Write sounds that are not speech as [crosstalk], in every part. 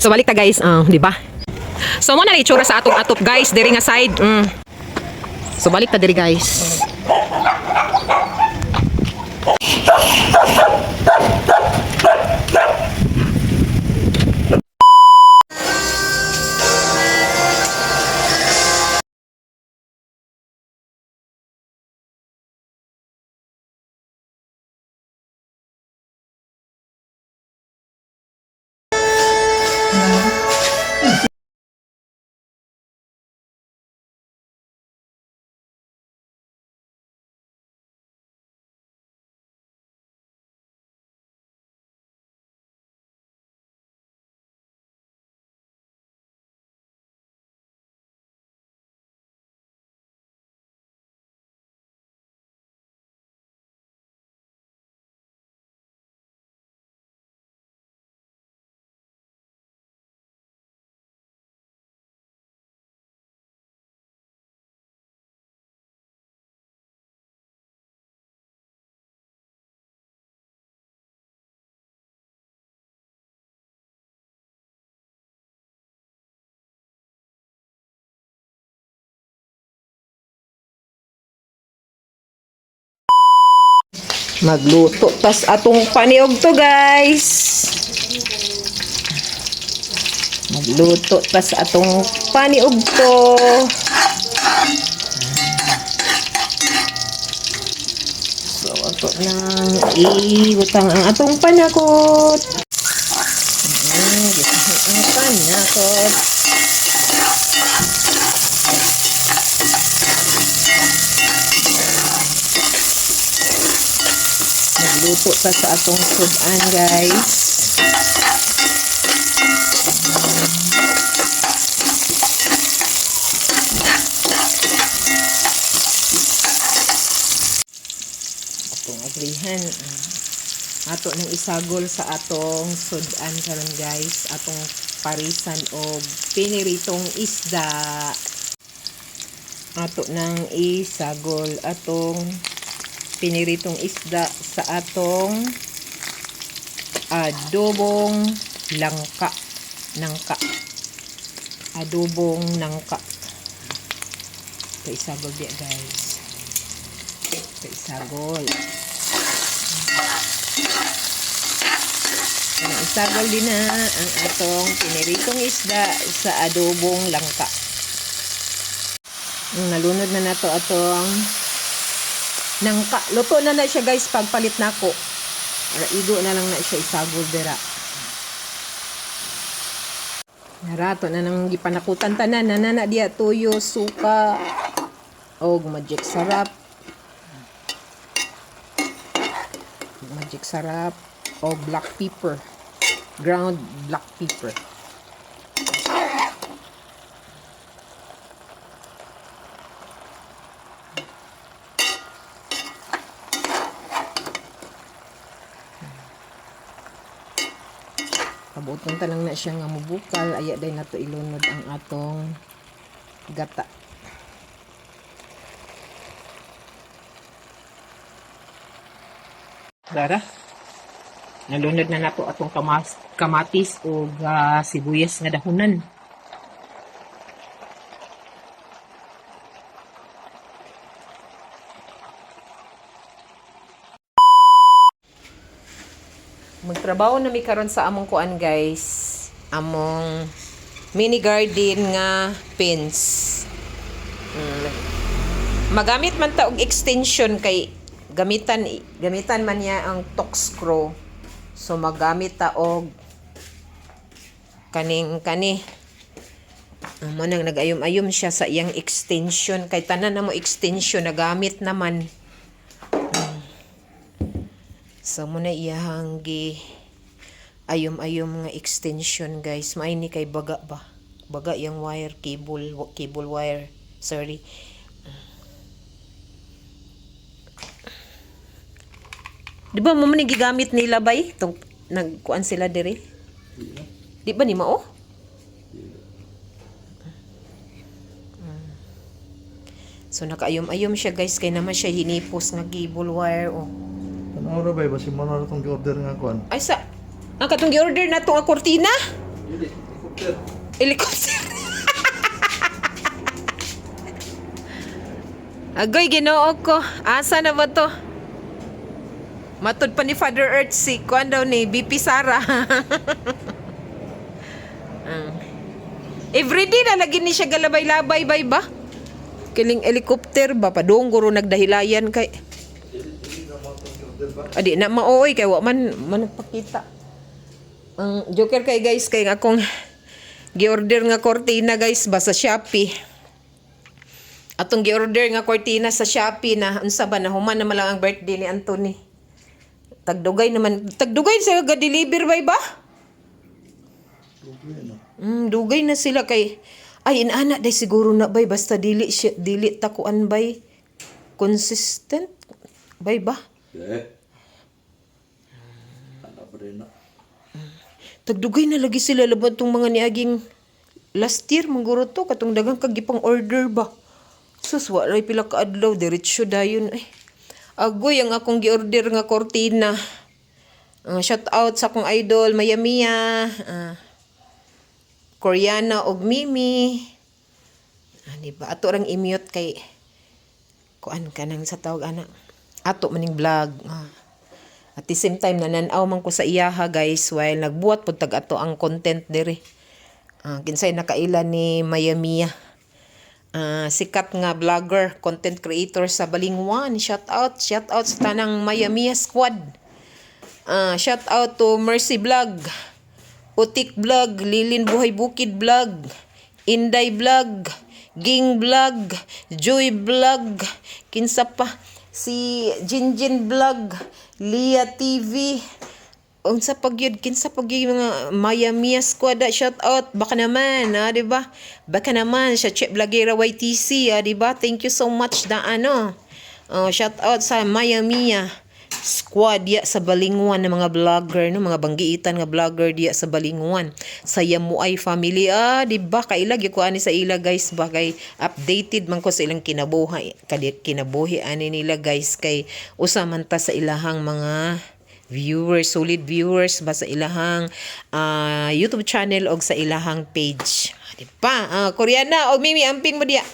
So balik ta guys, ah, di ba? So mo na itsura sa atong atop guys, diri nga side. Mm. So balik ta diri guys. 嗯 Magluto tas atong paniog to guys. Magluto tas atong paniog to. So ato nang iutang ang atong panakot. Mm, ang panakot. Nagluto ta sa atong sudan guys. Atong agrihan. ah, ato nang isagol sa atong sudan karon guys. Atong parisan og piniritong isda. Ato nang isagol atong piniritong isda sa atong adobong langka. Nangka. Adobong nangka. Ito isagol diya guys. Ito isagol isagol din na ang atong piniritong isda sa adobong langka. Nalunod na nato atong nangka luto na na siya guys. Pagpalit nako Ara, igo na lang na siya isagol dira. Narato na nang gipanakutan tanan na. Na diya tuyo suka. Og magic sarap. Magic sarap. O black pepper. Ground black pepper Pabuton ta lang na siya nga mubukal. Aya day nato ilunod ang atong gata. Dara. Nalunod na nato atong kamas, kamatis o uh, sibuyas nga dahunan. Magtrabaho na mi karon sa among kuan guys. Among mini garden nga pins. Mm. magamit man ta og extension kay gamitan gamitan man niya ang tox screw so magamit ta og kaning kani. Mo nang nagayom-ayom siya sa iyang extension. Kay tanan na mo extension nagamit naman. So, mo na iyahang gi ayom-ayom nga extension guys. Maay ni kay baga ba? Baga yung wire, cable, cable wire. Sorry. Di ba mo man gigamit nila bay? Tong nagkuan sila dire? Di ba ni mao? So nakaayom-ayom siya guys kay naman siya hinipos nga cable wire oh. Ano ra ba? Basi mo na itong order nga kuan. Ay sa ang katong gi-order na to nga kurtina? Helicopter. Helicopter. Agoy, ginoo ko. Asa na ba to? Matod pa ni Father Earth si kuan daw ni BP Sara. [laughs] Ang. Everyday na lagi ni siya galabay-labay bay ba? Kiling helicopter ba padong guro nagdahilayan kay? Adi na maoy kay wa man man nagpakita. Ang joker kay guys kay nga akong gi-order nga cortina guys ba sa Shopee. Atong gi-order nga cortina sa Shopee na unsa ba na human na lang ang birthday ni Anthony. Tagdugay naman tagdugay sa ga-deliver bay ba? Mm, dugay na sila kay ay inaana day siguro na bay basta dili siya dili takuan bay consistent bay ba? Eh. Anak pa rin na. Tagdugay na lagi sila laban tong mga niaging last year mangguro to katong dagang kagipang order ba. Sus wa ray pila ka adlaw diretso dayon ay. Agoy ang akong gi-order nga cortina. Uh, shout out sa akong idol Maya Mia. ah, Koreana og Mimi. Ah, di ba? Ato rang i-mute kay kuan ka nang sa tawag ana. Ato maning vlog. Ah. At the same time, nananaw man ko sa iyaha guys while nagbuhat po tag ato ang content diri. Ah, kinsay nakaila ni Mayamia. Ah, sikat nga vlogger, content creator sa Balingwan. Shout out, shout out sa tanang Mayamia squad. Ah, shout out to Mercy Vlog, Utik Vlog, Lilin Buhay Bukid Vlog, Inday Vlog, Ging Vlog, Joy Vlog, kinsa pa si Jinjin Vlog, Lia TV, unsa pag yun, kinsa pag yun mga Maya Mia Squad, ah, shout out, baka naman, ah, di ba? Baka naman, sa Chip Blagera YTC, ah, di ba? Thank you so much na ano, oh, shout out sa Maya Mia squad diya sa Balingwan ng mga vlogger no mga banggiitan nga vlogger diya sa Balingwan sa Yamuay family ah di ba kailag ko ani sa ila guys ba kay updated man ko sa ilang kinabuhi kadi kinabuhi ani nila guys kay usa man ta sa ilahang mga viewers, solid viewers ba sa ilahang ah, YouTube channel o sa ilahang page. Di ba? Ah, Koreana o Mimi amping mo diya.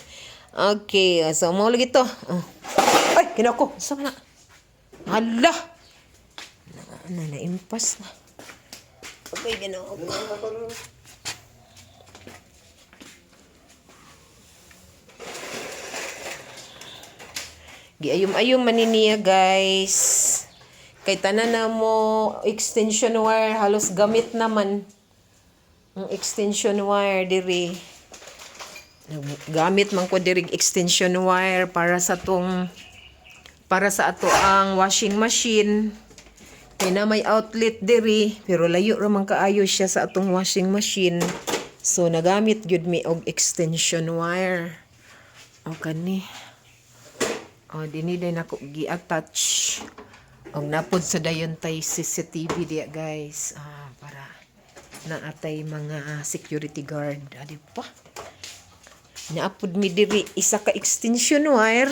Okay, so mo lagi to. Ah. Ay, kinako. Sama na. Hala! Na, na, na-impas na. Okay, ginoo ko. Giayom-ayom maniniya guys. Kay tanan na mo extension wire halos gamit naman ang extension wire diri. Gamit man ko diri extension wire para sa tong para sa ato ang washing machine. Kay na may outlet diri pero layo ra man kaayo siya sa atong washing machine. So nagamit gyud mi og extension wire. O kani. O dinhi day nako gi-attach. Og napod sa dayon tay CCTV diya guys. Ah, para naatay mga security guard. Adi pa. Naapod mi diri isa ka extension wire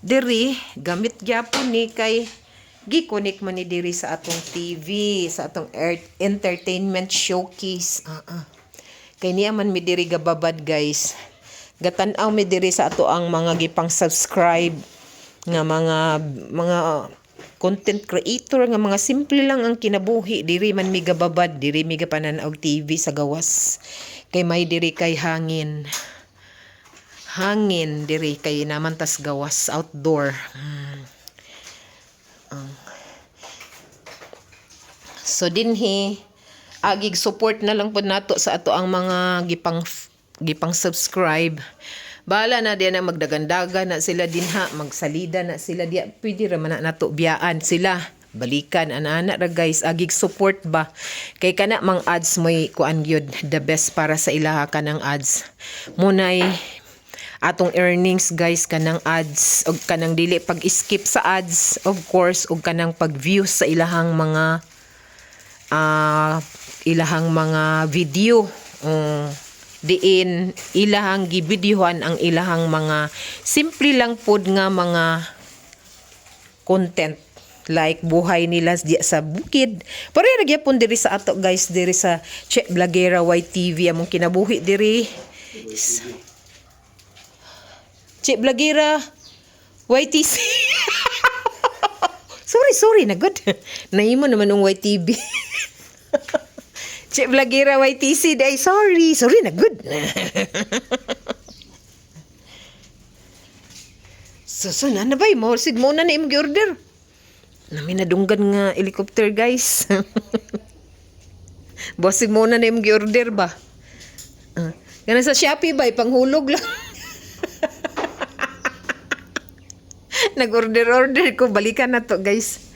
diri gamit gyapon ni kay gi-connect man ni diri sa atong TV sa atong air- entertainment showcase. Ah ah. kay niya man mi diri gababad guys. Gatan-aw mi diri sa ato ang mga gipang subscribe nga mga mga content creator nga mga simple lang ang kinabuhi. Diri man mi gababad diri mi gapanan og TV sa gawas. Kay may diri kay hangin hangin diri kay naman tas gawas outdoor Hmm. So dinhi agig support na lang pud nato sa ato ang mga gipang gipang subscribe Bala na diyan na magdagandaga na sila dinha, magsalida na sila diya. Pwede ra man na nato biyaan sila. Balikan ana ra guys, agig support ba. Kay kana mang ads mo'y kuan gyud the best para sa ilaha kanang ads. Munay atong earnings guys kanang ads og kanang dili pag skip sa ads of course og kanang pag view sa ilahang mga ah ilahang mga video um, diin ilahang gibidyohan ang ilahang mga simple lang pod nga mga content like buhay nila diya sa bukid. Pero nagyapon diri sa ato guys diri sa Che Blagera YTV among kinabuhi diri. Che Blagera YTC. [laughs] sorry, sorry na good. [laughs] Naimo naman ng YTV. [laughs] Che Blagera YTC day sorry, sorry na good. so, so na ba? Mo, sig mo na na order. Nami nadunggan nga helicopter guys. Bosig mo na na order ba? Uh, ganun sa Shopee ba? Panghulog lang. Nag-order-order ko. Balikan na to, guys.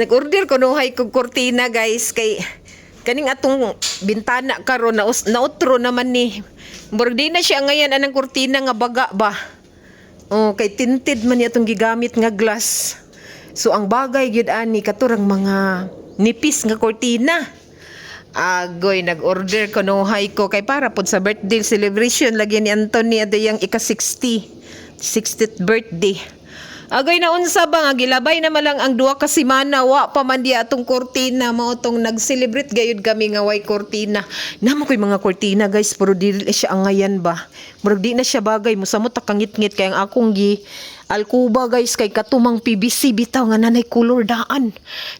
Nag-order ko nuhay kong kortina, guys. Kay kaning atong bintana karon na nautro naman ni. Murag di na siya ngayon anang kortina nga baga ba. Oh, kay tinted man niya itong gigamit nga glass. So ang bagay gyud ani katurang mga nipis nga kortina. Agoy, nag-order ko nuhay ko kay para pod sa birthday celebration lagi ni Anthony adayang ika-60. 60th birthday. Agoy na unsa ba nga gilabay na malang ang duha ka semana wa pa man diya atong kortina mao tong nag-celebrate gayud kami nga way kortina. Namo koy mga kortina guys pero dili siya angayan ba. Murag di na siya bagay mo samot kangit-ngit kay ang akong gi Alkuba guys kay katumang PVC bitaw nga nanay color daan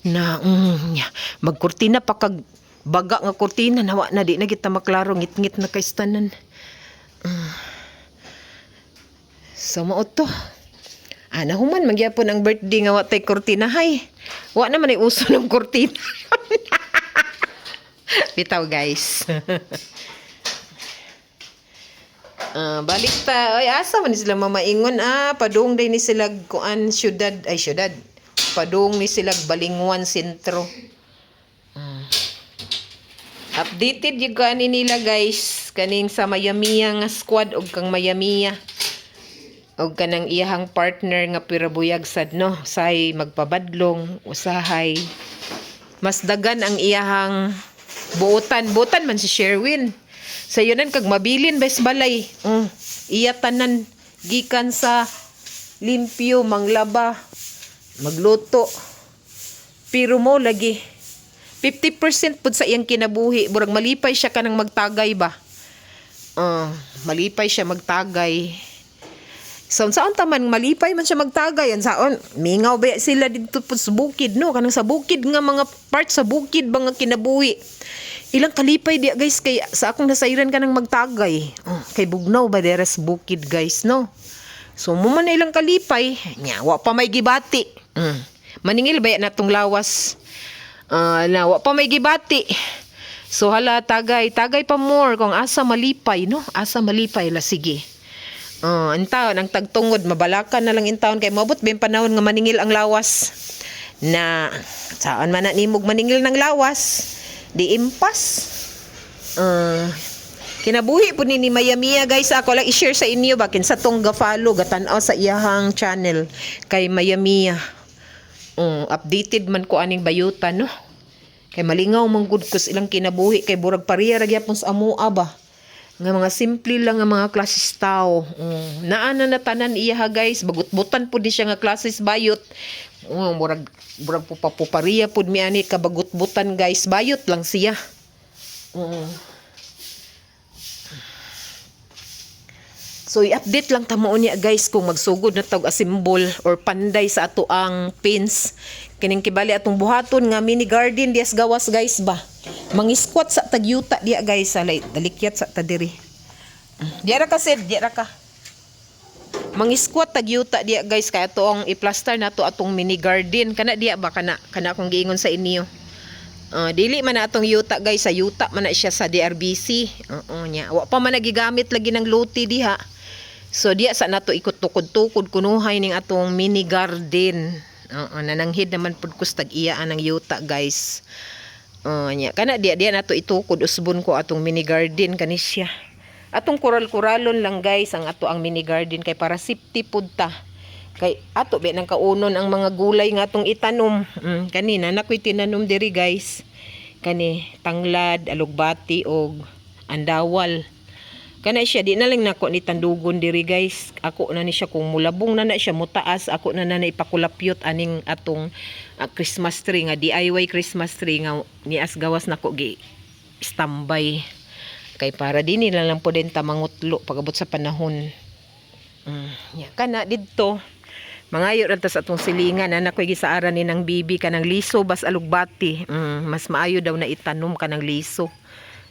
na mm, magkortina pa kag baga nga kortina nawa na di na kita maklaro ngit-ngit na kay stanan. Mm. So mao to. Ana human magyapon ang birthday nga wa tay kortina hay. Wa naman ay uso ng kortina. [laughs] Bitaw guys. [laughs] Ah, balik ta. Ay, asa man sila mamaingon ah, padung day ni sila kuan syudad ay syudad. Padung ni sila Balingwan sentro. Ah. Updated yung kani nila guys kaning sa Mayamiya nga squad og kang Mayamiya og kanang iyahang partner nga pirabuyag sad no? Say magpabadlong usahay. Mas dagan ang iyahang buotan buotan man si Sherwin. Sa yunan kag mabilin bes balay? Mm, iya tanan gikan sa limpyo manglaba magluto. Pero mo lagi 50% pud sa iyang kinabuhi. Burag malipay siya kanang magtagay ba? Uh, malipay siya magtagay So, saan taman malipay man siya magtagay. Yan saon, mingaw ba sila dito po sa bukid, no? Kanang sa bukid nga mga part sa bukid ba kinabuhi. Ilang kalipay di guys kay sa akong nasairan ka ng magtagay. Oh, kay bugnaw ba deres bukid guys, no? So, mo man na ilang kalipay, nya, wa pa may gibati. Mm. Maningil ba yan natong lawas? Ah, na, wa pa may gibati. So, hala, tagay. Tagay pa more kung asa malipay, no? Asa malipay, la sige. Oh, ang taon, ang tagtungod, mabalakan na lang in taon kay mabot bin panahon nga maningil ang lawas. Na saan man na nimog maningil ng lawas, di impas. Uh, kinabuhi po ni ni Mayamiya guys ako lang i-share sa inyo bakin sa tong follow gatan-aw sa iyahang channel kay Mayamiya. Um, updated man ko aning bayuta no. Kay malingaw man gud ko ilang kinabuhi kay burag pariya ra gyapon sa amoa ba nga mga simple lang nga mga klases tao. Mm. Naana na tanan iya ha guys, bagut-butan po di siya nga klases bayot. Mm, murag murag po papupariya pud mi ani ka bagut-butan guys, bayot lang siya. Mm. So i-update lang ta mo niya guys kung magsugod na tawag asimbol or panday sa ato ang pins. Kining kibali atong buhaton nga mini garden dias gawas guys ba. Mangiskwat sa tagyuta diya guys sa dalikyat sa tadiri. Diya ra ka sid, diya ra ka. Mangiskwat tagyuta diya guys kaya to ang i-plaster na to atong mini garden kana diya ba kana kana akong giingon sa inyo. Uh, dili man atong yuta guys sa yuta man siya sa DRBC. Oo nya. Wa pa man nagigamit lagi ng luti diha. So diya sa nato ikot tukod-tukod kunuhay ning atong mini garden. Oo nananghid naman pud kus tag iya ang yuta guys. Uh, nya kana diya diya nato itukod usbon ko atong mini garden kani siya. Atong kural-kuralon lang guys ang ato ang mini garden kay para safety pud ta. Kay ato be nang kaunon ang mga gulay nga atong itanom. Mm, kanina nakoy tinanom diri guys. Kani tanglad, alugbati og andawal. Kana siya, di na lang nako ni tandugon diri guys. Ako na ni siya kung mulabong na na siya mutaas, ako na na ipakulapyot aning atong ah, Christmas tree nga DIY Christmas tree nga ni asgawas nako gi standby. Kay para di nila lang po din tamangutlo pagabot sa panahon. Mm, ya kana didto. Mangayo ra ta sa atong silingan ana koy gisaaran ni ng bibi kanang liso bas alugbati. Mm, mas maayo daw na itanom kanang liso.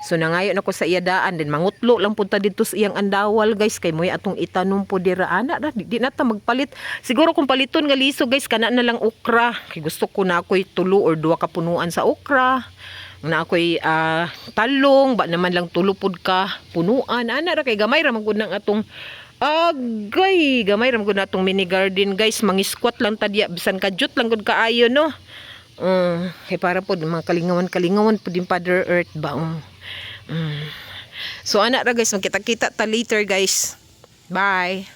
So nangayo na ko sa iyadaan din mangutlo lang punta dito sa iyang andawal guys kay moy atong itanom po dira ana ra di, di na ta magpalit. Siguro kung paliton nga liso guys kana na lang okra. Kay gusto ko na ako'y tulo or duwa ka punuan sa okra. Na ako'y ah, talong ba naman lang tulupod ka punuan ana ra kay gamay ra man gud nang atong Agay, gamay ram gud na atong mini garden guys, mangiskwat lang tadya bisan kadyot lang gud kaayo no. Um, kay para po mga kalingawan-kalingawan po din Father Earth ba. Um. Mm. So ana ra guys, magkita-kita ta later guys. Bye.